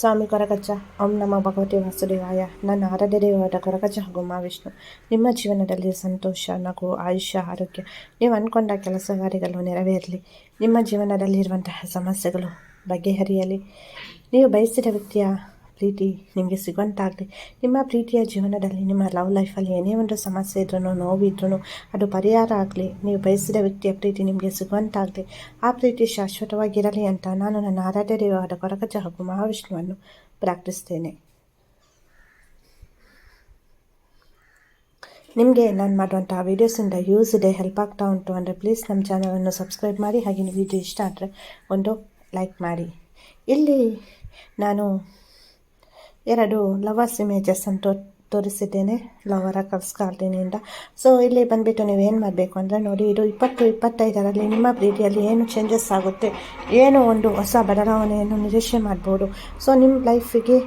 ಸ್ವಾಮಿ ಕೊರಗಜ್ಜ ಓಂ ನಮ ಭಗವತಿ ವಾಸುದೇವಾಯ. ನನ್ನ ಆರಾಧ್ಯ ದೇವರಾದ ಕೊರಗಜ್ಜ ಹಾಗೂ ಮಹಾವಿಷ್ಣು ನಿಮ್ಮ ಜೀವನದಲ್ಲಿ ಸಂತೋಷ, ನಗು, ಆಯುಷ್ಯ, ಆರೋಗ್ಯ. ನೀವು ಅಂದ್ಕೊಂಡ ಕೆಲಸಗಾರಿಗಳು ನೆರವೇರಲಿ. ನಿಮ್ಮ ಜೀವನದಲ್ಲಿರುವಂತಹ ಸಮಸ್ಯೆಗಳು ಬಗೆಹರಿಯಲಿ. ನೀವು ಬಯಸಿದ ವ್ಯಕ್ತಿಯ ಪ್ರೀತಿ ನಿಮಗೆ ಸಿಗುವಂತಾಗಲಿ ನಿಮ್ಮ ಪ್ರೀತಿಯ ಜೀವನದಲ್ಲಿ, ನಿಮ್ಮ ಲವ್ ಲೈಫಲ್ಲಿ ಏನೇ ಒಂದು ಸಮಸ್ಯೆ ಇದ್ರೂ ನೋವಿದ್ರೂ ಅದು ಪರಿಹಾರ ಆಗಲಿ, ನೀವು ಬಯಸಿದ ವ್ಯಕ್ತಿಯ ಪ್ರೀತಿ ನಿಮಗೆ ಸಿಗುವಂತಾಗಲಿ ಆ ಪ್ರೀತಿ ಶಾಶ್ವತವಾಗಿರಲಿ ಅಂತ ನಾನು ನನ್ನ ಆರಾಧ್ಯ ದೇವಾದ ಕೊರಗಜ ಹಾಗೂ ಮಹಾವಿಷ್ಣುವನ್ನು ಪ್ರಾರ್ಥಿಸ್ತೇನೆ. ನಿಮಗೆ ನಾನು ಮಾಡುವಂಥ ವೀಡಿಯೋಸಿಂದ ಯೂಸ್ ಇದೆ ಹೆಲ್ಪ್ ಆಗ್ತಾ ಉಂಟು ಅಂದರೆ ಪ್ಲೀಸ್ ನಮ್ಮ ಚಾನಲನ್ನು ಸಬ್ಸ್ಕ್ರೈಬ್ ಮಾಡಿ, ಹಾಗೆ ವಿಡಿಯೋ ಇಷ್ಟ ಆದರೆ ಒಂದು ಲೈಕ್ ಮಾಡಿ. ಇಲ್ಲಿ ನಾನು ಎರಡು ಲವರ್ಸ್ ಇಮೇಜಸ್ ಅಂತ ತೋರಿಸಿದ್ದೇನೆ, ಲವರ ಕರ್ಸ್ ಗಾರ್ಡನಿಂದ ಸೊ ಇಲ್ಲಿ ಬಂದುಬಿಟ್ಟು ಏನು ಮಾಡಬೇಕು ಅಂದರೆ ನೋಡಿ, ಇದು ಇಪ್ಪತ್ತು, ಇಪ್ಪತ್ತೈದರಲ್ಲಿ ನಿಮ್ಮ ಪ್ರೀತಿಯಲ್ಲಿ ಏನು ಚೇಂಜಸ್ ಆಗುತ್ತೆ, ಏನು ಒಂದು ಹೊಸ ಬದಲಾವಣೆಯನ್ನು ನಿರೀಕ್ಷೆ ಮಾಡ್ಬೋದು. ಸೊ ನಿಮ್ಮ ಲೈಫಿಗೆ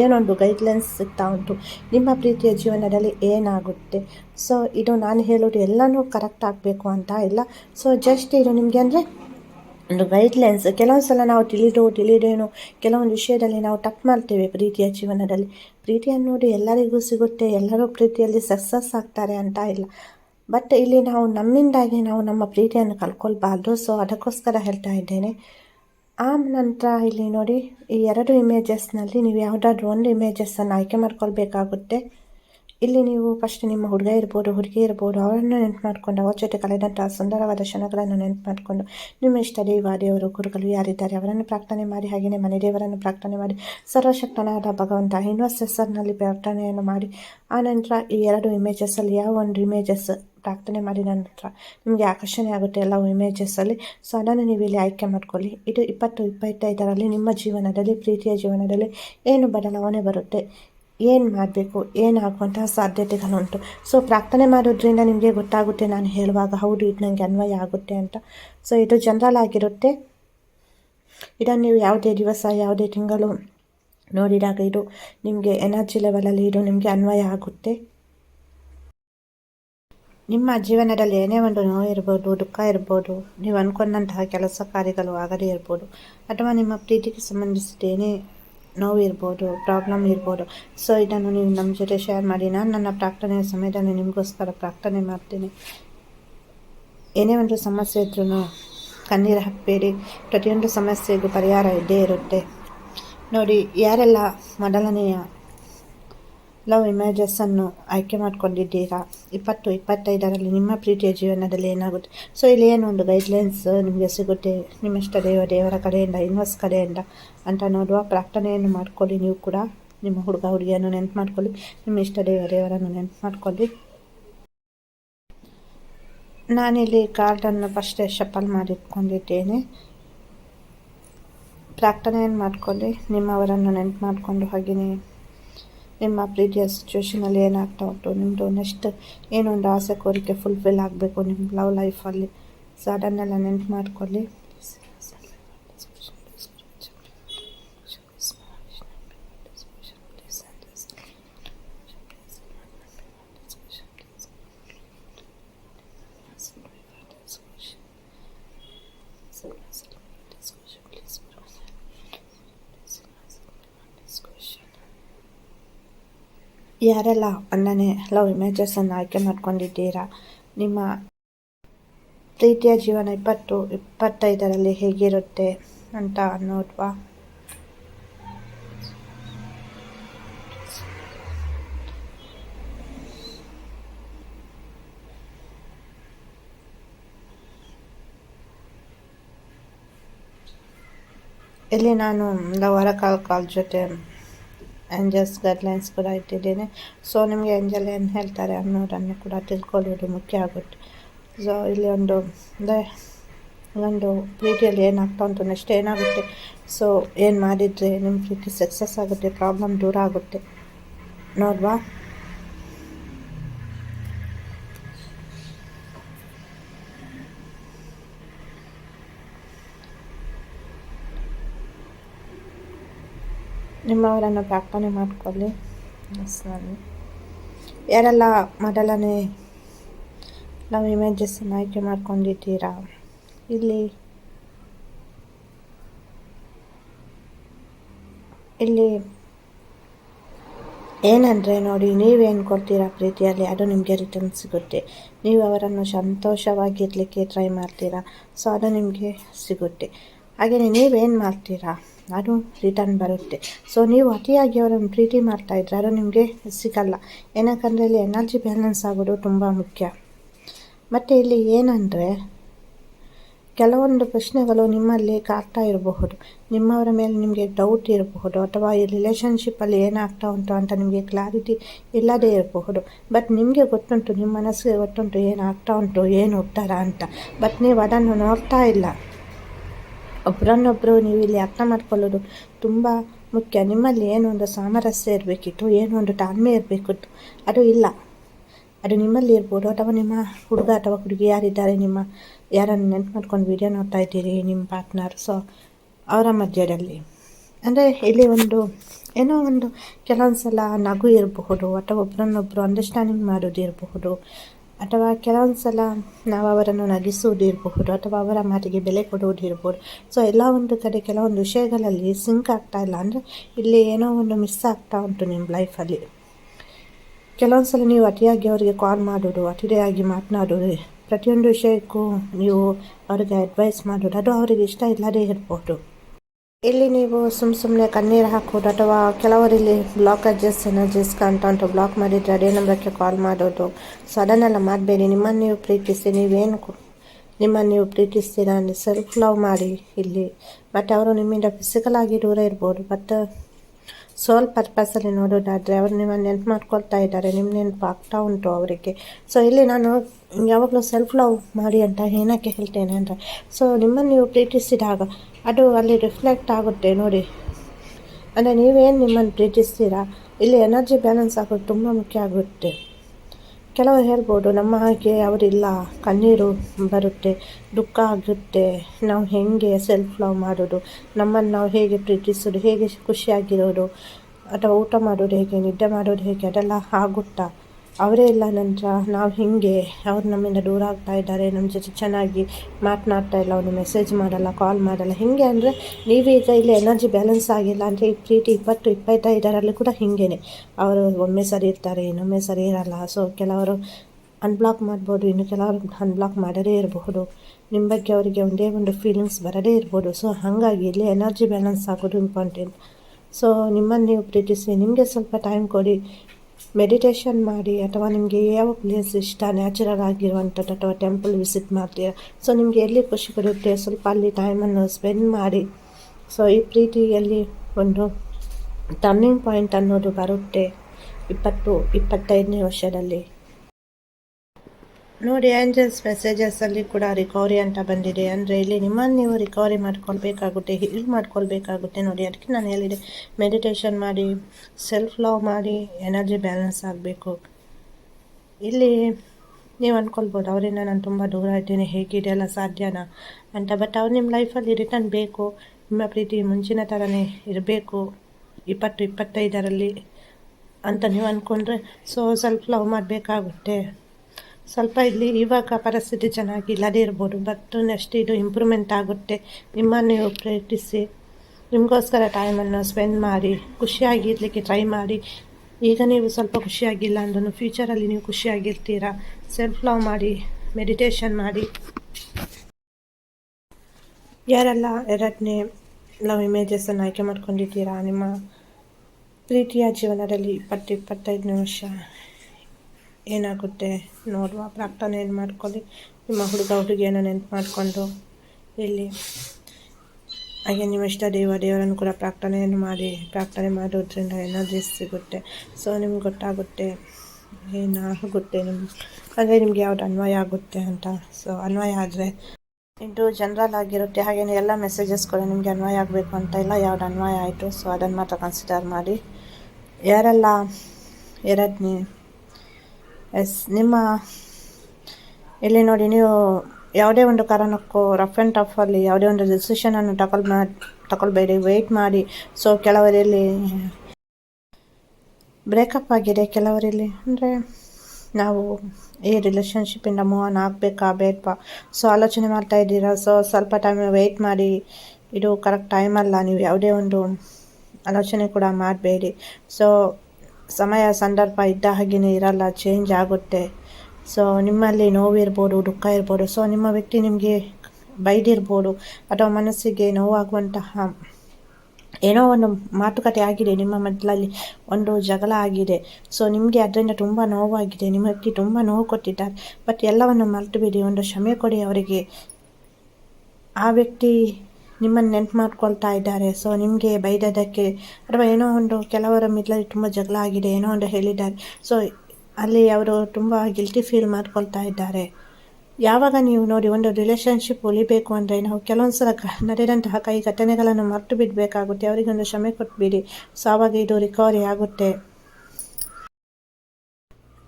ಏನೊಂದು ಗೈಡ್ಲೈನ್ಸ್ ಸಿಗ್ತಾ ಉಂಟು. ನಿಮ್ಮ ಪ್ರೀತಿಯ ಜೀವನದಲ್ಲಿ ಏನಾಗುತ್ತೆ? ಸೊ ಇದು ನಾನು ಹೇಳೋದು ಎಲ್ಲನೂ ಕರೆಕ್ಟ್ ಆಗಬೇಕು ಅಂತ ಇಲ್ಲ. ಸೊ ಜಸ್ಟ್ ಇದು ನಿಮಗೆ ಅಂದರೆ ಗೈಡ್ಲೈನ್ಸ್ ಕೆಲವೊಂದು ಸಲ ನಾವು ತಿಳಿದು, ತಿಳಿದೇನು, ಕೆಲವೊಂದು ವಿಷಯದಲ್ಲಿ ನಾವು ತಪ್ಪು ಮಾಡ್ತೇವೆ ಪ್ರೀತಿಯ ಜೀವನದಲ್ಲಿ. ಪ್ರೀತಿ ಅನ್ನೋದು ಎಲ್ಲರಿಗೂ ಸಿಗುತ್ತೆ, ಎಲ್ಲರೂ ಪ್ರೀತಿಯಲ್ಲಿ ಸಕ್ಸಸ್ ಆಗ್ತಾರೆ ಅಂತ ಇಲ್ಲ. ಬಟ್ ಇಲ್ಲಿ ನಾವು ನಮ್ಮಿಂದಾಗಿ ನಾವು ನಮ್ಮ ಪ್ರೀತಿಯನ್ನು ಕಳ್ಕೊಳ್ಬಾರ್ದು. ಸೊ ಅದಕ್ಕೋಸ್ಕರ ಹೇಳ್ತಾ ಇದ್ದೇನೆ. ಆ ನಂತರ ಇಲ್ಲಿ ನೋಡಿ, ಈ ಎರಡು ಇಮೇಜಸ್ನಲ್ಲಿ ನೀವು ಯಾವುದಾದ್ರೂ ಒಂದು ಇಮೇಜಸ್ಸನ್ನು ಆಯ್ಕೆ ಮಾಡ್ಕೊಳ್ಬೇಕಾಗುತ್ತೆ. ಇಲ್ಲಿ ನೀವು ಫಸ್ಟ್ ನಿಮ್ಮ ಹುಡುಗ ಇರ್ಬೋದು, ಹುಡುಗಿ ಇರ್ಬೋದು, ಅವರನ್ನು ನೆನಪು ಮಾಡಿಕೊಂಡು, ಅವ್ರ ಜೊತೆ ಕಳೆದಂತಹ ಸುಂದರವಾದ ಕ್ಷಣಗಳನ್ನು ನೆನಪು ಮಾಡಿಕೊಂಡು ನಿಮ್ಮ ಇಷ್ಟ ದೇವ ದೇವರು ಗುರುಗಳು ಯಾರಿದ್ದಾರೆ ಅವರನ್ನು ಪ್ರಾರ್ಥನೆ ಮಾಡಿ, ಹಾಗೆಯೇ ಮನೆ ದೇವರನ್ನು ಪ್ರಾರ್ಥನೆ ಮಾಡಿ, ಸರ್ವಶಕ್ತನಾದ ಭಗವಂತ ಇನ್ವರ್ಸ್ ಹೆಸರಿನಲ್ಲಿ ಪ್ರಾರ್ಥನೆಯನ್ನು ಮಾಡಿ ನಂತರ ಈ ಎರಡು ಇಮೇಜಸ್ಸಲ್ಲಿ ಯಾವ ಒಂದು ಇಮೇಜಸ್ ಪ್ರಾರ್ಥನೆ ಮಾಡಿದ ನಂತರ ನಿಮಗೆ ಆಕರ್ಷಣೆ ಆಗುತ್ತೆ ಎಲ್ಲ ಇಮೇಜಸ್ಸಲ್ಲಿ ಸೊ ಅದನ್ನು ನೀವು ಇಲ್ಲಿ ಆಯ್ಕೆ ಮಾಡ್ಕೊಳ್ಳಿ. ಇದು ಇಪ್ಪತ್ತು ಇಪ್ಪತ್ತೈದರಲ್ಲಿ ನಿಮ್ಮ ಜೀವನದಲ್ಲಿ, ಪ್ರೀತಿಯ ಜೀವನದಲ್ಲಿ ಏನು ಬದಲಾವಣೆ ಬರುತ್ತೆ? ಏನು ಮಾಡಬೇಕು ಏನಾಗುವಂತಹ ಸಾಧ್ಯತೆಗಳುಂಟು ಸೊ ಪ್ರಾರ್ಥನೆ ಮಾಡೋದ್ರಿಂದ ನಿಮಗೆ ಗೊತ್ತಾಗುತ್ತೆ, ನಾನು ಹೇಳುವಾಗ ಹೌದು, ಇದು ನನಗೆ ಅನ್ವಯ ಆಗುತ್ತೆ ಅಂತ. ಸೊ ಇದು ಜನರಲ್ ಆಗಿರುತ್ತೆ. ಇದನ್ನು ನೀವು ಯಾವುದೇ ದಿವಸ, ಯಾವುದೇ ತಿಂಗಳು ನೋಡಿದಾಗ ಇದು ನಿಮಗೆ ಎನರ್ಜಿ ಲೆವೆಲಲ್ಲಿ ಇದು ನಿಮಗೆ ಅನ್ವಯ ಆಗುತ್ತೆ. ನಿಮ್ಮ ಜೀವನದಲ್ಲಿ ಏನೇ ಒಂದು ನೋವು ಇರ್ಬೋದು, ದುಃಖ ಇರ್ಬೋದು, ನೀವು ಅಂದ್ಕೊಂಡಂತಹ ಕೆಲಸ ಕಾರ್ಯಗಳು ಆಗದೇ ಇರ್ಬೋದು, ಅಥವಾ ನಿಮ್ಮ ಪ್ರೀತಿಗೆ ಸಂಬಂಧಿಸಿದ ಏನೇ ನೋವು ಇರ್ಬೋದು ಪ್ರಾಬ್ಲಮ್ ಇರ್ಬೋದು. ಸೊ ಇದನ್ನು ನೀವು ನಮ್ಮ ಜೊತೆ ಶೇರ್ ಮಾಡಿ. ನಾನು ನನ್ನ ಪ್ರಾರ್ಥನೆಯ ಸಮಯದಲ್ಲಿ ನಿಮಗೋಸ್ಕರ ಪ್ರಾರ್ಥನೆ ಮಾಡ್ತೀನಿ. ಏನೇ ಒಂದು ಸಮಸ್ಯೆ ಇದ್ರೂ ಕಣ್ಣೀರು ಹಾಕಬೇಡಿ. ಪ್ರತಿಯೊಂದು ಸಮಸ್ಯೆಗೂ ಪರಿಹಾರ ಇದ್ದೇ ಇರುತ್ತೆ. ನೋಡಿ, ಯಾರೆಲ್ಲ ಮೊದಲನೆಯ ಲವ್ ಇಮೇಜಸ್ಸನ್ನು ಆಯ್ಕೆ ಮಾಡ್ಕೊಂಡಿದ್ದೀರಾ? ಇಪ್ಪತ್ತು, ಇಪ್ಪತ್ತೈದರಲ್ಲಿ ನಿಮ್ಮ ಪ್ರೀತಿಯ ಜೀವನದಲ್ಲಿ ಏನಾಗುತ್ತೆ? ಸೊ ಇಲ್ಲಿ ಏನು ಒಂದು ಗೈಡ್ಲೈನ್ಸ್ ನಿಮಗೆ ಸಿಗುತ್ತೆ? ನಿಮ್ಮಿಷ್ಟ ದೇವ, ದೇವರ ಕಡೆಯಿಂದ ಇನ್ವೆಸ್ಟ್ ಕಡೆಯಿಂದ ಅಂತ ನೋಡುವ ಪ್ರಾರ್ಥನೆಯನ್ನು ಮಾಡ್ಕೊಳ್ಳಿ. ನೀವು ಕೂಡ ನಿಮ್ಮ ಹುಡುಗ, ಹುಡುಗಿಯನ್ನು ನೆನಪು ಮಾಡ್ಕೊಳ್ಳಿ. ನಿಮ್ಮ ಇಷ್ಟ ದೇವ, ದೇವರನ್ನು ನೆನಪು ಮಾಡ್ಕೊಳ್ಳಿ. ನಾನಿಲ್ಲಿ ಕಾರ್ಡನ್ನು ಫಸ್ಟೇ ಶಫಲ್ ಮಾಡಿಟ್ಕೊಂಡಿದ್ದೇನೆ. ಪ್ರಾರ್ಥನೆಯನ್ನು ಮಾಡ್ಕೊಳ್ಳಿ. ನಿಮ್ಮವರನ್ನು ನೆನಪು ಮಾಡಿಕೊಂಡು ಹಾಗೆಯೇ ನಿಮ್ಮ ಪ್ರೀತಿಯ ಸಿಚುವೇಷನಲ್ಲಿ ಏನಾಗ್ತಾ ಉಂಟು? ನಿಮ್ಮದು ನೆಕ್ಸ್ಟ್ ಏನೊಂದು ಆಸೆ, ಕೋರಿಕೆ ಫುಲ್ಫಿಲ್ ಆಗಬೇಕು ನಿಮ್ಮ ಲವ್ ಲೈಫಲ್ಲಿ ಸೊ ಅದನ್ನೆಲ್ಲ ನೆನ್ಪು ಮಾಡ್ಕೊಳ್ಳಿ. ಯಾರೆಲ್ಲ ಒಂದನೇ ಲವ್ ಇಮೇಜಸನ್ನು ಆಯ್ಕೆ ಮಾಡ್ಕೊಂಡಿದ್ದೀರಾ? ನಿಮ್ಮ ಪ್ರೀತಿಯ ಜೀವನ ಇಪ್ಪತ್ತು, ಇಪ್ಪತ್ತೈದರಲ್ಲಿ ಹೇಗಿರುತ್ತೆ ಅಂತ ನೋಡುವ ಇಲ್ಲಿ ನಾನು ಲವರ ಕಾಲ್ ಕಾಲ್ ಜೊತೆ ಏಂಜಲ್ಸ್ ಗೈಡ್ಲೈನ್ಸ್ ಕೂಡ ಇಟ್ಟಿದ್ದೇನೆ. ಸೊ ನಿಮಗೆ ಏಂಜಲ್ ಏನು ಹೇಳ್ತಾರೆ ಅನ್ನೋದನ್ನು ಕೂಡ ತಿಳ್ಕೊಳ್ಳೋದು ಮುಖ್ಯ ಆಗುತ್ತೆ. ಸೊ ಇಲ್ಲಿ ಒಂದು, ಅಂದರೆ ಒಂದು ಪ್ರೀತಿಯಲ್ಲಿ ಏನಾಗ್ತಾ ಉಂಟು ನೆಕ್ಸ್ಟ್ ಏನಾಗುತ್ತೆ. ಸೊ ಏನು ಮಾಡಿದರೆ ನಿಮ್ಮ ಪ್ರೀತಿ ಸಕ್ಸಸ್ ಆಗುತ್ತೆ ಪ್ರಾಬ್ಲಮ್ ದೂರ ಆಗುತ್ತೆ. ನೋಡ್ವಾ? ನಿಮ್ಮವರನ್ನು ಪ್ರಾರ್ಥನೆ ಮಾಡಿಕೊಳ್ಳಿ. ಯಾರೆಲ್ಲ ಮೊದಲನೇ ನಾವು ಇಮೇಜಸ್ಸನ್ನು ಆಯ್ಕೆ ಮಾಡ್ಕೊಂಡಿದ್ದೀರಾ? ಇಲ್ಲಿ. ಇಲ್ಲಿ. ಏನಂದರೆ ನೋಡಿ ನೀವೇನು ಕೊಡ್ತೀರಾ ಪ್ರೀತಿಯಲ್ಲಿ? ಅದು ನಿಮಗೆ ರಿಟರ್ನ್ ಸಿಗುತ್ತೆ. ನೀವು ಅವರನ್ನು ಸಂತೋಷವಾಗಿರಲಿಕ್ಕೆ ಟ್ರೈ ಮಾಡ್ತೀರಾ. ಸೊ ಅದು ನಿಮಗೆ ಸಿಗುತ್ತೆ. ಹಾಗೆಯೇ ನೀವೇನು ಮಾಡ್ತೀರಾ? ಅದು ರಿಟರ್ನ್ ಬರುತ್ತೆ. ಸೊ ನೀವು ಅತಿಯಾಗಿ ಅವರನ್ನು ಪ್ರೀತಿ ಮಾಡ್ತಾಯಿದ್ರೆ ಅದು ನಿಮಗೆ ಸಿಗಲ್ಲ. ಏನಕ್ಕಂದರೆ ಇಲ್ಲಿ ಎನರ್ಜಿ ಬ್ಯಾಲೆನ್ಸ್ ಆಗೋದು ತುಂಬ ಮುಖ್ಯ. ಮತ್ತು ಇಲ್ಲಿ ಏನಂದರೆ, ಕೆಲವೊಂದು ಪ್ರಶ್ನೆಗಳು ನಿಮ್ಮಲ್ಲಿ ಕಾಡ್ತಾ ಇರಬಹುದು. ನಿಮ್ಮವರ ಮೇಲೆ ನಿಮಗೆ ಡೌಟ್ ಇರಬಹುದು ಅಥವಾ ಈ ರಿಲೇಷನ್ಶಿಪ್ಪಲ್ಲಿ ಏನಾಗ್ತಾ ಉಂಟು ಅಂತ ನಿಮಗೆ ಕ್ಲಾರಿಟಿ ಇಲ್ಲದೇ ಇರಬಹುದು. ಬಟ್ ನಿಮಗೆ ಗೊತ್ತುಂಟು ನಿಮ್ಮ ಮನಸ್ಸಿಗೆ ಗೊತ್ತುಂಟು ಏನಾಗ್ತಾ ಉಂಟು, ಏನು ಉತ್ತರ ಅಂತ. ಬಟ್ ನೀವು ಅದನ್ನು ನೋಡ್ತಾ ಇಲ್ಲ. ಒಬ್ಬರನ್ನೊಬ್ಬರು ನೀವು ಇಲ್ಲಿ ಅರ್ಥ ಮಾಡ್ಕೊಳ್ಳೋದು ತುಂಬ ಮುಖ್ಯ. ನಿಮ್ಮಲ್ಲಿ ಏನೊಂದು ಸಾಮರಸ್ಯ ಇರಬೇಕಿತ್ತು, ಏನೋ ಒಂದು ತಾಳ್ಮೆ ಇರಬೇಕಿತ್ತು, ಅದು ಇಲ್ಲ. ಅದು ನಿಮ್ಮಲ್ಲಿ ಇರ್ಬೋದು ಅಥವಾ ನಿಮ್ಮ ಹುಡುಗ ಅಥವಾ ಹುಡುಗಿ ಯಾರಿದ್ದಾರೆ, ನಿಮ್ಮ ಯಾರನ್ನು ನೆನ್ಪು ಮಾಡ್ಕೊಂಡು ವೀಡಿಯೋ ನೋಡ್ತಾ ಇದ್ದೀರಿ, ನಿಮ್ಮ ಪಾರ್ಟ್ನರ್ ಸೊ ಅವರ ಮಧ್ಯದಲ್ಲಿ. ಅಂದರೆ ಇಲ್ಲಿ ಒಂದು, ಏನೋ ಒಂದು ಕೆಲವೊಂದು ಸಲ ನಗು ಇರಬಹುದು ಅಥವಾ ಒಬ್ಬರನ್ನೊಬ್ಬರು ಅಂಡರ್ಸ್ಟ್ಯಾಂಡಿಂಗ್ ಮಾಡೋದು ಇರಬಹುದು. ಅಥವಾ ಕೆಲವೊಂದು ಸಲ ನಾವು ಅವರನ್ನು ನಗಿಸುವುದಿರಬಹುದು ಅಥವಾ ಅವರ ಮಾತಿಗೆ ಬೆಲೆ ಕೊಡುವುದಿರ್ಬೋದು ಸೊ ಎಲ್ಲ ಒಂದು ಕಡೆ ಕೆಲವೊಂದು ವಿಷಯಗಳಲ್ಲಿ ಸಿಂಕ್ ಆಗ್ತಾ ಇಲ್ಲ. ಅಂದರೆ ಇಲ್ಲಿ ಏನೋ ಒಂದು ಮಿಸ್ ಆಗ್ತಾ ಉಂಟು ನಿಮ್ಮ ಲೈಫಲ್ಲಿ ಕೆಲವೊಂದು ಸಲ ನೀವು ಅತಿಯಾಗಿ ಅವರಿಗೆ ಕಾಲ್ ಮಾಡೋದು ಅತಿಯಾಗಿ ಮಾತನಾಡೋದು ಪ್ರತಿಯೊಂದು ವಿಷಯಕ್ಕೂ ನೀವು ಅವರಿಗೆ ಅಡ್ವೈಸ್ ಮಾಡೋದು ಅದು ಅವರಿಗೆ ಇಷ್ಟ ಇಲ್ಲದೇ ಇರ್ಬೋದು. ಇಲ್ಲಿ ನೀವು ಸುಮ್ಮ ಸುಮ್ಮನೆ ಕಣ್ಣೀರು ಹಾಕೋದು ಅಥವಾ ಕೆಲವರಲ್ಲಿ ಬ್ಲಾಕ್ ಅಡ್ಜಸ್ಟ್ ಎನರ್ಜಿಸ್ ಅಂತ ಉಂಟು. ಬ್ಲಾಕ್ ಮಾಡಿದರೆ ಅದೇ ನಂಬರಕ್ಕೆ ಕಾಲ್ ಮಾಡೋದು. ಸೊ ಅದನ್ನೆಲ್ಲ ಮಾಡಬೇಡಿ. ನಿಮ್ಮನ್ನು ನೀವು ಪ್ರೀತಿಸಿ. ನೀವೇನು ನಿಮ್ಮನ್ನು ನೀವು ಪ್ರೀತಿಸ್ತೀರಾ? ಅಂದರೆ ಸೆಲ್ಫ್ ಲವ್ ಮಾಡಿ ಇಲ್ಲಿ. ಬಟ್ ಅವರು ನಿಮ್ಮಿಂದ ಫಿಸಿಕಲ್ ಆಗಿ ದೂರ ಇರ್ಬೋದು. ಬಟ್ ಸೋಲ್ ಪರ್ಪಸಲ್ಲಿ ನೋಡೋದಾದರೆ ಅವರು ನಿಮ್ಮನ್ನು ನೆನ್ಪು ಮಾಡ್ಕೊಳ್ತಾ ಇದ್ದಾರೆ ನಿಮ್ಮ ನೆನಪು ಆಗ್ತಾ ಉಂಟು ಅವರಿಗೆ. ಸೊ ಇಲ್ಲಿ ನಾನು ಯಾವಾಗಲೂ ಸೆಲ್ಫ್ ಲವ್ ಮಾಡಿ ಅಂತ ಏನಕ್ಕೆ ಹೇಳ್ತೇನೆ ಅಂದರೆ ಸೊ ನಿಮ್ಮನ್ನು ನೀವು ಪ್ರೀತಿಸಿದಾಗ ಅದು ಅಲ್ಲಿ ರಿಫ್ಲೆಕ್ಟ್ ಆಗುತ್ತೆ ನೋಡಿ. ಅಂದರೆ ನೀವೇನು ನಿಮ್ಮನ್ನು ಪ್ರೀತಿಸ್ತೀರಾ? ಇಲ್ಲಿ ಎನರ್ಜಿ ಬ್ಯಾಲೆನ್ಸ್ ಆಗೋದು ತುಂಬ ಮುಖ್ಯ ಆಗುತ್ತೆ. ಕೆಲವರು ಹೇಳ್ಬೋದು, ನಮ್ಮ ಹಾಗೆ ಅವರಿಲ್ಲ, ಕಣ್ಣೀರು ಬರುತ್ತೆ, ದುಃಖ ಆಗುತ್ತೆ, ನಾವು ಹೇಗೆ ಸೆಲ್ಫ್ ಲವ್ ಮಾಡೋದು, ನಮ್ಮನ್ನು ನಾವು ಹೇಗೆ ಪ್ರೀತಿಸೋದು, ಹೇಗೆ ಖುಷಿಯಾಗಿರೋದು, ಅಥವಾ ಊಟ ಮಾಡೋದು ಹೇಗೆ, ನಿದ್ದೆ ಮಾಡೋದು ಹೇಗೆ, ಅದೆಲ್ಲ ಆಗುತ್ತಾ? ಅವರೇ ಇಲ್ಲ ನಂತರ ನಾವು ಹೀಗೆ, ಅವ್ರು ನಮ್ಮಿಂದ ದೂರ ಆಗ್ತಾ ಇದ್ದಾರೆ ನಮ್ಮ ಜೊತೆ ಚೆನ್ನಾಗಿ ಮಾತನಾಡ್ತಾ ಇಲ್ಲ ಅವನು ಮೆಸೇಜ್ ಮಾಡಲ್ಲ ಕಾಲ್ ಮಾಡಲ್ಲ. ಹೇಗೆ ಅಂದರೆ ನೀವೀಗ ಇಲ್ಲಿ ಎನರ್ಜಿ ಬ್ಯಾಲೆನ್ಸ್ ಆಗಿಲ್ಲ ಅಂದರೆ ಈ ಪ್ರೀತಿ ಇಪ್ಪತ್ತು ಇಪ್ಪತ್ತೈದರಲ್ಲಿ ಕೂಡ ಹೀಗೇನೆ. ಅವರು ಒಮ್ಮೆ ಸರಿ ಇರ್ತಾರೆ, ಇನ್ನೊಮ್ಮೆ ಸರಿ ಇರಲ್ಲ. ಸೊ ಕೆಲವರು ಅನ್ಬ್ಲಾಕ್ ಮಾಡ್ಬೋದು, ಇನ್ನು ಕೆಲವರು ಅನ್ಬ್ಲಾಕ್ ಮಾಡದೇ ಇರಬಹುದು ನಿಮ್ಮ ಬಗ್ಗೆ ಅವರಿಗೆ ಒಂದೇ ಒಂದು ಫೀಲಿಂಗ್ಸ್ ಬರದೇ ಇರ್ಬೋದು. ಸೊ ಹಾಗಾಗಿ ಇಲ್ಲಿ ಎನರ್ಜಿ ಬ್ಯಾಲೆನ್ಸ್ ಆಗೋದು ಇಂಪಾರ್ಟೆಂಟ್ ಸೊ ನಿಮ್ಮನ್ನು ನೀವು ಪ್ರೀತಿಸಿ, ನಿಮಗೆ ಸ್ವಲ್ಪ ಟೈಮ್ ಕೊಡಿ. ಮೆಡಿಟೇಷನ್ ಮಾಡಿ ಅಥವಾ ನಿಮಗೆ ಯಾವ ಪ್ಲೇಸ್ ಇಷ್ಟ ನ್ಯಾಚುರಲ್ ಆಗಿರುವಂಥದ್ದು ಅಥವಾ ಟೆಂಪಲ್ ವಿಸಿಟ್ ಮಾಡ್ತೀರಾ. ಸೊ ನಿಮಗೆ ಎಲ್ಲಿ ಖುಷಿ ಕೊಡುತ್ತೆ? ಸ್ವಲ್ಪ ಅಲ್ಲಿ ಟೈಮನ್ನು ಸ್ಪೆಂಡ್ ಮಾಡಿ. ಸೊ ಈ ಪ್ರೀತಿಯಲ್ಲಿ ಒಂದು ಟರ್ನಿಂಗ್ ಪಾಯಿಂಟ್ ಅನ್ನೋದು ಬರುತ್ತೆ ಇಪ್ಪತ್ತು, ಇಪ್ಪತ್ತೈದನೇ ವರ್ಷದಲ್ಲಿ. ನೋಡಿ ಆ್ಯಂಜಲ್ಸ್ ಮೆಸೇಜಸಲ್ಲಿ ಕೂಡ ರಿಕವರಿ ಅಂತ ಬಂದಿದೆ. ಅಂದರೆ ಇಲ್ಲಿ ನಿಮ್ಮನ್ನು ನೀವು ರಿಕವರಿ ಮಾಡ್ಕೊಳ್ಬೇಕಾಗುತ್ತೆ ಹೀಲ್ ಮಾಡ್ಕೊಳ್ಬೇಕಾಗುತ್ತೆ ನೋಡಿ. ಅದಕ್ಕೆ ನಾನು ಹೇಳಿದೆ ಮೆಡಿಟೇಷನ್ ಮಾಡಿ ಸೆಲ್ಫ್ ಲವ್ ಮಾಡಿ ಎನರ್ಜಿ ಬ್ಯಾಲೆನ್ಸ್ ಆಗಬೇಕು. ಇಲ್ಲಿ ನೀವು ಅಂದ್ಕೊಳ್ಬೋದು ಅವರಿಂದ ನಾನು ತುಂಬ ದೂರ ಇದ್ದೀನಿ ಹೇಗಿದೆ ಎಲ್ಲ ಸಾಧ್ಯನಾ ಅಂತ. ಬಟ್ ಅವ್ರು ನಿಮ್ಮ ಲೈಫಲ್ಲಿ ರಿಟರ್ನ್ ಬೇಕು, ನಿಮ್ಮ ಪ್ರೀತಿ ಮುಂಚಿನ ಥರನೇ ಇರಬೇಕು, ಇಪ್ಪತ್ತು ಇಪ್ಪತ್ತೈದರಲ್ಲಿ ಅಂತ ನೀವು ಅಂದ್ಕೊಂಡ್ರೆ ಸೊ ಸೆಲ್ಫ್ ಲವ್ ಮಾಡಬೇಕಾಗುತ್ತೆ. ಸ್ವಲ್ಪ ಇಲ್ಲಿ ಇವಾಗ ಪರಿಸ್ಥಿತಿ ಚೆನ್ನಾಗಿ ಇಲ್ಲದೇ ಇರ್ಬೋದು. ಬಟ್ ನೆಕ್ಸ್ಟ್ ಇದು ಇಂಪ್ರೂವ್ಮೆಂಟ್ ಆಗುತ್ತೆ. ನಿಮ್ಮನ್ನೇ ಪ್ರೀತಿಸಿ ನಿಮಗೋಸ್ಕರ ಟೈಮನ್ನು ಸ್ಪೆಂಡ್ ಮಾಡಿ ಖುಷಿಯಾಗಿ ಇರಲಿಕ್ಕೆ ಟ್ರೈ ಮಾಡಿ. ಈಗ ನೀವು ಸ್ವಲ್ಪ ಖುಷಿಯಾಗಿಲ್ಲ ಅಂದ್ರೂ ಫ್ಯೂಚರಲ್ಲಿ ನೀವು ಖುಷಿಯಾಗಿರ್ತೀರಾ? ಸೆಲ್ಫ್ ಲವ್ ಮಾಡಿ ಮೆಡಿಟೇಷನ್ ಮಾಡಿ. ಯಾರೆಲ್ಲ ಎರಡನೇ ಲವ್ ಇಮೇಜಸನ್ನು ಆಯ್ಕೆ ಮಾಡ್ಕೊಂಡಿದ್ದೀರಾ? ನಿಮ್ಮ ಪ್ರೀತಿಯ ಜೀವನದಲ್ಲಿ ಇಪ್ಪತ್ತು ಇಪ್ಪತ್ತೈದು ವರ್ಷ ಏನಾಗುತ್ತೆ ನೋಡುವ. ಏನು ಮಾಡ್ಕೊಳ್ಳಿ. ನಿಮ್ಮ ಹುಡುಗ ಹುಡುಗಿಯನ್ನು ನೆನಪು ಮಾಡಿಕೊಂಡು ಇಲ್ಲಿ. ಹಾಗೆ ನಿಮ್ಮ ಇಷ್ಟ ದೇವ ದೇವರನ್ನು ಕೂಡ ಪ್ರಾರ್ಥನೆಯನ್ನು ಮಾಡಿ, ಪ್ರಾರ್ಥನೆ ಮಾಡೋದ್ರಿಂದ ಎನರ್ಜಿ ಸಿಗುತ್ತೆ. ಸೊ ನಿಮ್ಗೆ ಗೊತ್ತಾಗುತ್ತೆ ಏನಾಗುತ್ತೆ ನಿಮ್ಮ ಅಂದರೆ ನಿಮ್ಗೆ ಯಾವ್ದು ಅನ್ವಯ ಆಗುತ್ತೆ ಅಂತ. ಸೊ ಅನ್ವಯ ಆದರೆ ಇದು ಜನರಲ್ ಆಗಿರುತ್ತೆ. ಹಾಗೆಯೇ ಎಲ್ಲ ಮೆಸೇಜಸ್ ಕೂಡ ನಿಮಗೆ ಅನ್ವಯ ಆಗಬೇಕು ಅಂತ ಇಲ್ಲ, ಯಾವ್ದು ಅನ್ವಯ ಆಯಿತು. ಸೊ ಅದನ್ನು ಮಾತ್ರ ಕನ್ಸಿಡರ್ ಮಾಡಿ. ಯಾರೆಲ್ಲ ಎರಡನೇ ಎಸ್, ನಿಮ್ಮ ಇಲ್ಲಿ ನೋಡಿ, ನೀವು ಯಾವುದೇ ಒಂದು ಕಾರಣಕ್ಕೂ ರಫ್ ಆ್ಯಂಡ್ ಟಫಲ್ಲಿ ಯಾವುದೇ ಒಂದು ಡಿಸಿಷನನ್ನು ತಗೊಳ್ ಮಾಡಿ ತಗೊಳ್ಬೇಡಿ ವೆಯ್ಟ್ ಮಾಡಿ. ಸೊ ಕೆಲವರಲ್ಲಿ ಬ್ರೇಕಪ್ ಆಗಿದೆ. ಕೆಲವರಲ್ಲಿ ಅಂದರೆ ನಾವು ಈ ರಿಲೇಷನ್ಶಿಪ್ಪಿಂದ ಮೂವ್ ಆನ್ ಆಗಬೇಕಾ, ಬೇಡವಾ? ಸೊ ಆಲೋಚನೆ ಮಾಡ್ತಾ ಇದ್ದೀರಾ? ಸೊ ಸ್ವಲ್ಪ ಟೈಮ್ ವೆಯ್ಟ್ ಮಾಡಿ. ಇದು ಕರೆಕ್ಟ್ ಟೈಮಲ್ಲ ನೀವು ಯಾವುದೇ ಒಂದು ಆಲೋಚನೆ ಕೂಡ ಮಾಡಬೇಡಿ. ಸೊ ಸಮಯ, ಸಂದರ್ಭ ಇದ್ದ ಹಾಗೆಯೇ ಇರಲ್ಲ ಚೇಂಜ್ ಆಗುತ್ತೆ. ಸೊ ನಿಮ್ಮಲ್ಲಿ ನೋವಿರ್ಬೋದು, ದುಃಖ ಇರ್ಬೋದು. ಸೊ ನಿಮ್ಮ ವ್ಯಕ್ತಿ ನಿಮಗೆ ಬೈದಿರ್ಬೋದು. ಅಥವಾ ಮನಸ್ಸಿಗೆ ನೋವಾಗುವಂತಹ ಏನೋ ಒಂದು ಮಾತುಕತೆ ಆಗಿದೆ, ನಿಮ್ಮ ಮಧ್ಯದಲ್ಲಿ ಒಂದು ಜಗಳ ಆಗಿದೆ. ಸೊ ನಿಮಗೆ ಅದರಿಂದ ತುಂಬ ನೋವಾಗಿದೆ. ನಿಮ್ಮ ವ್ಯಕ್ತಿ ತುಂಬ ನೋವು ಕೊಟ್ಟಿದ್ದಾರೆ. ಬಟ್ ಎಲ್ಲವನ್ನು ಮರೆತು ಬಿಡಿ. ಒಂದು ಕ್ಷಮೆ ಕೊಡಿ ಅವರಿಗೆ. ಆ ವ್ಯಕ್ತಿ ನಿಮ್ಮನ್ನು ನೆನ್ಪು ಮಾಡ್ಕೊಳ್ತಾ ಇದ್ದಾರೆ. ಸೊ ನಿಮಗೆ ಬೈದದಕ್ಕೆ ಅಥವಾ ಏನೋ ಒಂದು ಕೆಲವರ ಮಿಡ್ಲಲ್ಲಿ ತುಂಬ ಜಗಳ ಆಗಿದೆ, ಏನೋ ಒಂದು ಹೇಳಿದ್ದಾರೆ. ಸೊ ಅಲ್ಲಿ ಅವರು ತುಂಬ ಗಿಲ್ಟಿ ಫೀಲ್ ಮಾಡ್ಕೊಳ್ತಾ ಇದ್ದಾರೆ. ಯಾವಾಗ ನೀವು ನೋಡಿ ಒಂದು ರಿಲೇಷನ್ಶಿಪ್ ಉಳಿಬೇಕು ಅಂದರೆ ನಾವು ಕೆಲವೊಂದು ಸಲ ನಡೆದಂತಹ ಕೈ ಘಟನೆಗಳನ್ನು ಮರೆತು ಬಿಡಬೇಕಾಗುತ್ತೆ. ಅವರಿಗೊಂದು ಕ್ಷಮೆ ಕೊಟ್ಟುಬಿಡಿ ಸೊ ಆವಾಗ ಇದು ರಿಕವರಿ ಆಗುತ್ತೆ.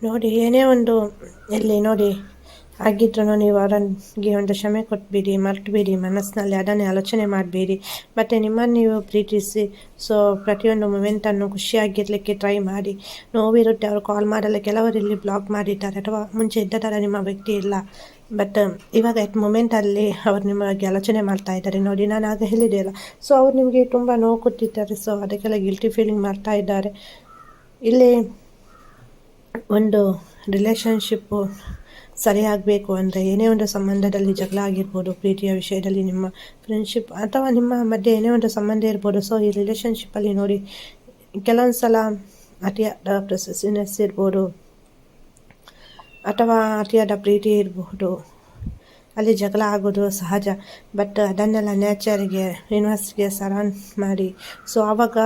ನೋಡಿ, ಏನೇ ಒಂದು, ಇಲ್ಲಿ ನೋಡಿ ಆಗಿದ್ರೂ ನೀವು ಅವರಿಗೆ ಒಂದು ಕ್ಷಮೆ ಕೊಟ್ಬಿಡಿ, ಮರ್ತುಬಿಡಿ, ಮನಸ್ಸಿನಲ್ಲಿ ಅದನ್ನೇ ಆಲೋಚನೆ ಮಾಡಬೇಡಿ. ಮತ್ತು ನಿಮ್ಮನ್ನು ನೀವು ಪ್ರೀತಿಸಿ, ಸೊ ಪ್ರತಿಯೊಂದು ಮೂಮೆಂಟನ್ನು ಖುಷಿಯಾಗಿರಲಿಕ್ಕೆ ಟ್ರೈ ಮಾಡಿ. ನೋವಿರುತ್ತೆ, ಅವರು ಕಾಲ್ ಮಾಡಲ್ಲ, ಕೆಲವರು ಇಲ್ಲಿ ಬ್ಲಾಕ್ ಮಾಡಿದ್ದಾರೆ ಅಥವಾ ಮುಂಚೆ ಇದ್ದ ಥರ ನಿಮ್ಮ ವ್ಯಕ್ತಿ ಇಲ್ಲ. ಬಟ್ ಇವಾಗ ಎಟ್ ಮೂಮೆಂಟಲ್ಲಿ ಅವ್ರು ನಿಮ್ಮ ಬಗ್ಗೆ ಆಲೋಚನೆ ಮಾಡ್ತಾ ಇದ್ದಾರೆ. ನೋಡಿ, ನಾನು ಆಗ ಹೇಳಿದೆ ಅಲ್ಲ ಸೊ ಅವ್ರು ನಿಮಗೆ ತುಂಬ ನೋವು ಕೊಟ್ಟಿದ್ದಾರೆ. ಸೊ ಅದಕ್ಕೆಲ್ಲ ಗಿಲ್ಟಿ ಫೀಲಿಂಗ್ ಮಾಡ್ತಾ ಇದ್ದಾರೆ. ಇಲ್ಲಿ ಒಂದು ರಿಲೇಷನ್ಶಿಪ್ಪು ಸರಿಯಾಗಬೇಕು ಅಂದರೆ ಏನೇ ಒಂದು ಸಂಬಂಧದಲ್ಲಿ ಜಗಳ ಆಗಿರ್ಬೋದು, ಪ್ರೀತಿಯ ವಿಷಯದಲ್ಲಿ ನಿಮ್ಮ ಫ್ರೆಂಡ್ಶಿಪ್ ಅಥವಾ ನಿಮ್ಮ ಮಧ್ಯೆ ಏನೇ ಒಂದು ಸಂಬಂಧ ಇರ್ಬೋದು ಸೊ ಈ ರಿಲೇಷನ್ಶಿಪ್ಪಲ್ಲಿ ನೋಡಿ ಕೆಲವೊಂದು ಸಲ ಅತಿಯಾದ ಪ್ರೊಸೆಸಿನೆಸ್ ಇರ್ಬೋದು ಅಥವಾ ಅತಿಯಾದ ಪ್ರೀತಿ ಇರಬಹುದು ಅಲ್ಲಿ ಜಗಳ ಆಗೋದು ಸಹಜ ಬಟ್ ಅದನ್ನೆಲ್ಲ ನೇಚರ್ಗೆ ಯೂನಿವರ್ಸ್ಗೆ ಸರಾನ್ ಮಾಡಿ ಸೊ ಆವಾಗ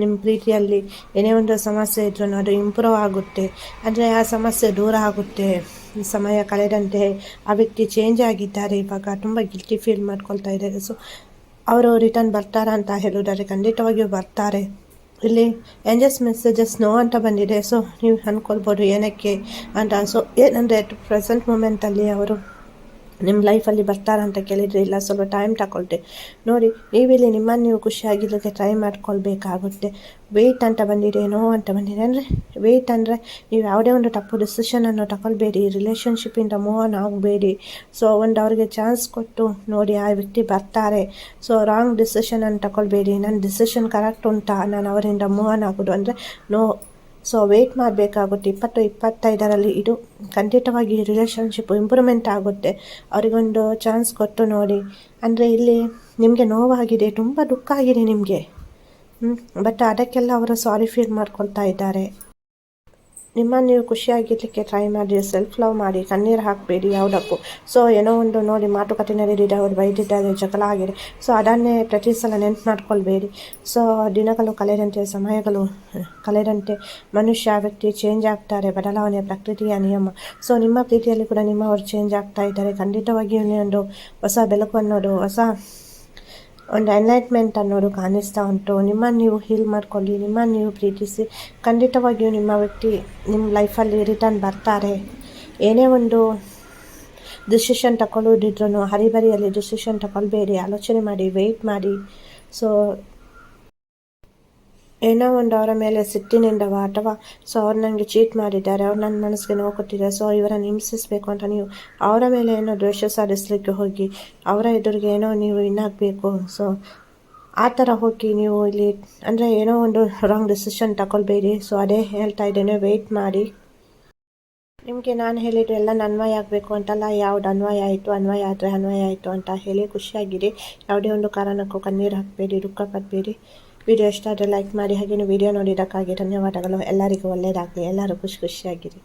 ನಿಮ್ಮ ಪ್ರೀತಿಯಲ್ಲಿ ಏನೇ ಒಂದು ಸಮಸ್ಯೆ ಇದ್ರೂ ಅದು ಇಂಪ್ರೂವ್ ಆಗುತ್ತೆ, ಅಂದರೆ ಆ ಸಮಸ್ಯೆ ದೂರ ಆಗುತ್ತೆ. ಸಮಯ ಕಳೆದಂತೆ ಆ ವ್ಯಕ್ತಿ ಚೇಂಜ್ ಆಗಿದ್ದಾರೆ. ಇವಾಗ ತುಂಬ ಗಿಲ್ಟಿ ಫೀಲ್ ಮಾಡ್ಕೊಳ್ತಾ ಇದ್ದಾರೆ. ಸೊ ಅವರು ರಿಟರ್ನ್ ಬರ್ತಾರಾ ಅಂತ ಹೇಳಿದರೆ ಖಂಡಿತವಾಗಿಯೂ ಬರ್ತಾರೆ. ಇಲ್ಲಿ ಎಂಜಸ್ ಮೆಸೇಜಸ್ ನೋ ಅಂತ ಬಂದಿದೆ. ಸೊ ನೀವು ಅಂದ್ಕೊಳ್ಬೋದು ಏನಕ್ಕೆ ಅಂತ. ಸೊ ಏನಂದರೆ ಪ್ರೆಸೆಂಟ್ ಮೂಮೆಂಟಲ್ಲಿ ಅವರು ನಿಮ್ಮ ಲೈಫಲ್ಲಿ ಬರ್ತಾರಂತ ಕೇಳಿದರೆ, ಇಲ್ಲ, ಸ್ವಲ್ಪ ಟೈಮ್ ತಗೊಳ್ತೆ ನೋಡಿ ನೀವಿಲ್ಲಿ ನಿಮ್ಮನ್ನು ನೀವು ಖುಷಿಯಾಗಿದ್ದಕ್ಕೆ ಟ್ರೈ ಮಾಡ್ಕೊಳ್ಬೇಕಾಗುತ್ತೆ. ವೆಯ್ಟ್ ಅಂತ ಬಂದಿದೆ ನೋ ಅಂತ ಬಂದಿದೆ ಅಂದರೆ ವೆಯ್ಟ್ ಅಂದರೆ ನೀವು ಯಾವುದೇ ಒಂದು ತಪ್ಪು ಡಿಸಿಷನನ್ನು ತಗೊಳ್ಬೇಡಿ ರಿಲೇಷನ್ಶಿಪ್ಪಿಂದ ಮೂವ್ ಆನ್ ಆಗಬೇಡಿ. ಸೊ ಒಂದು ಅವ್ರಿಗೆ ಚಾನ್ಸ್ ಕೊಟ್ಟು ನೋಡಿ ಆ ವ್ಯಕ್ತಿ ಬರ್ತಾರೆ. ಸೊ ರಾಂಗ್ ಡಿಸಿಷನನ್ನು ತಗೊಳ್ಬೇಡಿ ನನ್ನ ಡಿಸಿಷನ್ ಕರೆಕ್ಟ್ ಉಂಟಾ? ನಾನು ಅವರಿಂದ ಮೂವ್ ಆನ್ ಆಗೋದು ಅಂದರೆ ನೋ ಸೊ ವೆಯ್ಟ್ ಮಾಡಬೇಕಾಗುತ್ತೆ. ಇಪ್ಪತ್ತು, ಇಪ್ಪತ್ತೈದರಲ್ಲಿ ಇದು ಖಂಡಿತವಾಗಿ ರಿಲೇಷನ್ಶಿಪ್ ಇಂಪ್ರೂವ್ಮೆಂಟ್ ಆಗುತ್ತೆ. ಅವರಿಗೊಂದು ಚಾನ್ಸ್ ಕೊಟ್ಟು ನೋಡಿ. ಅಂದರೆ ಇಲ್ಲಿ ನಿಮಗೆ ನೋವಾಗಿದೆ, ತುಂಬ ದುಃಖ ಆಗಿದೆ ನಿಮಗೆ. ಬಟ್ ಅದಕ್ಕೆಲ್ಲ ಅವರು ಸಾರಿ ಫೀಲ್ ಮಾಡ್ಕೊಳ್ತಾ ಇದ್ದಾರೆ. ನಿಮ್ಮನ್ನು ನೀವು ಖುಷಿಯಾಗಿರ್ಲಿಕ್ಕೆ ಟ್ರೈ ಮಾಡಿ ಸೆಲ್ಫ್ ಲವ್ ಮಾಡಿ, ಕಣ್ಣೀರು ಹಾಕಬೇಡಿ ಯಾವುದಕ್ಕೂ. ಸೊ ಏನೋ ಒಂದು ನೋಡಿ ಮಾತುಕತೆ ನಡೆದಿದೆ, ಅವ್ರು ಬೈದಿದ್ದಾರೆ, ಜಗಳ ಆಗಿದೆ. ಸೊ ಅದನ್ನೇ ಪ್ರತಿ ಸಲ ನೆನ್ಪು ಮಾಡ್ಕೊಳ್ಬೇಡಿ. ಸೊ ದಿನಗಳು ಕಳೆದಂತೆ, ಸಮಯಗಳು ಕಳೆದಂತೆ ಮನುಷ್ಯ, ವ್ಯಕ್ತಿ ಚೇಂಜ್ ಆಗ್ತಾರೆ. ಬದಲಾವಣೆ ಪ್ರಕೃತಿಯ ನಿಯಮ. ಸೊ ನಿಮ್ಮ ಪ್ರೀತಿಯಲ್ಲಿ ಕೂಡ ನಿಮ್ಮವರು ಚೇಂಜ್ ಆಗ್ತಾ ಇದ್ದಾರೆ. ಖಂಡಿತವಾಗಿಯೂ ಒಂದು ಹೊಸ ಬೆಳಕು ಅನ್ನೋದು, ಹೊಸ ಒಂದು ಎನ್ಲೈಟ್ಮೆಂಟ್ ಅನ್ನೋದು ಕಾಣಿಸ್ತಾ ಉಂಟು. ನಿಮ್ಮನ್ನು ನೀವು ಹೀಲ್ ಮಾಡ್ಕೊಳ್ಳಿ, ನಿಮ್ಮನ್ನು ನೀವು ಪ್ರೀತಿಸಿ. ಖಂಡಿತವಾಗಿಯೂ ನಿಮ್ಮ ವ್ಯಕ್ತಿ, ನಿಮ್ಮ ಲೈಫಲ್ಲಿ ರಿಟರ್ನ್ ಬರ್ತಾರೆ. ಏನೇ ಒಂದು ಡಿಸಿಷನ್ ತಗೊಳ್ಳೋದಿದ್ರು ಹರಿಬರಿಯಲ್ಲಿ ಡಿಸಿಷನ್ ತಗೊಳ್ಬೇಡಿ. ಆಲೋಚನೆ ಮಾಡಿ ವೆಯ್ಟ್ ಮಾಡಿ. ಸೊ ಏನೋ ಒಂದು ಅವರ ಮೇಲೆ ಸಿಟ್ಟಿನಿಂದವ ಅಥವಾ ಸೊ ಅವ್ರು ನನಗೆ ಚೀಟ್ ಮಾಡಿದ್ದಾರೆ, ಅವ್ರು ನನ್ನ ಮನಸ್ಸಿಗೆ ನೋವು ಕೊಟ್ಟಿದ್ದಾರೆ, ಸೊ ಇವರನ್ನು ಹಿಂಸಿಸಬೇಕು ಅಂತ ನೀವು ಅವರ ಮೇಲೆ ಏನೋ ದ್ವೇಷ ಸಾಧಿಸಲಿಕ್ಕೆ ಹೋಗಿ, ಅವರ ಎದುರಿಗೆ ಏನೋ ನೀವು ಇನ್ನಾಗಬೇಕು ಸೊ ಆ ಥರ ಹೋಗಿ ನೀವು ಇಲ್ಲಿ ಅಂದರೆ ಏನೋ ಒಂದು ರಾಂಗ್ ಡಿಸಿಷನ್ ತಗೊಳ್ಬೇಡಿ ಸೊ ಅದೇ ಹೇಳ್ತಾ ಇದ್ದೇನೆ ವೆಯ್ಟ್ ಮಾಡಿ. ನಿಮಗೆ ನಾನು ಹೇಳಿದ್ದು ಎಲ್ಲ ಅನ್ವಯ ಆಗಬೇಕು ಅಂತಲ್ಲ, ಯಾವ್ದು ಅನ್ವಯ ಆಯಿತು, ಅನ್ವಯ ಆದರೆ ಅನ್ವಯ ಆಯಿತು ಅಂತ ಹೇಳಿ ಖುಷಿಯಾಗಿರಿ. ಯಾವುದೇ ಒಂದು ಕಾರಣಕ್ಕೂ ಕಣ್ಣೀರು ಹಾಕಬೇಡಿ, ದುಃಖ ಪಡಬೇಡಿ. ವಿಡಿಯೋ ಇಷ್ಟ ಆದರೆ ಲೈಕ್ ಮಾಡಿ ಹಾಗೆಯೇ ವಿಡಿಯೋ ನೋಡಿದ್ದಕ್ಕಾಗಿ ಧನ್ಯವಾದಗಳು. ಎಲ್ಲರಿಗೂ ಒಳ್ಳೆಯದಾಗಲಿ ಎಲ್ಲರೂ ಖುಷಿ ಖುಷಿಯಾಗಿರಿ.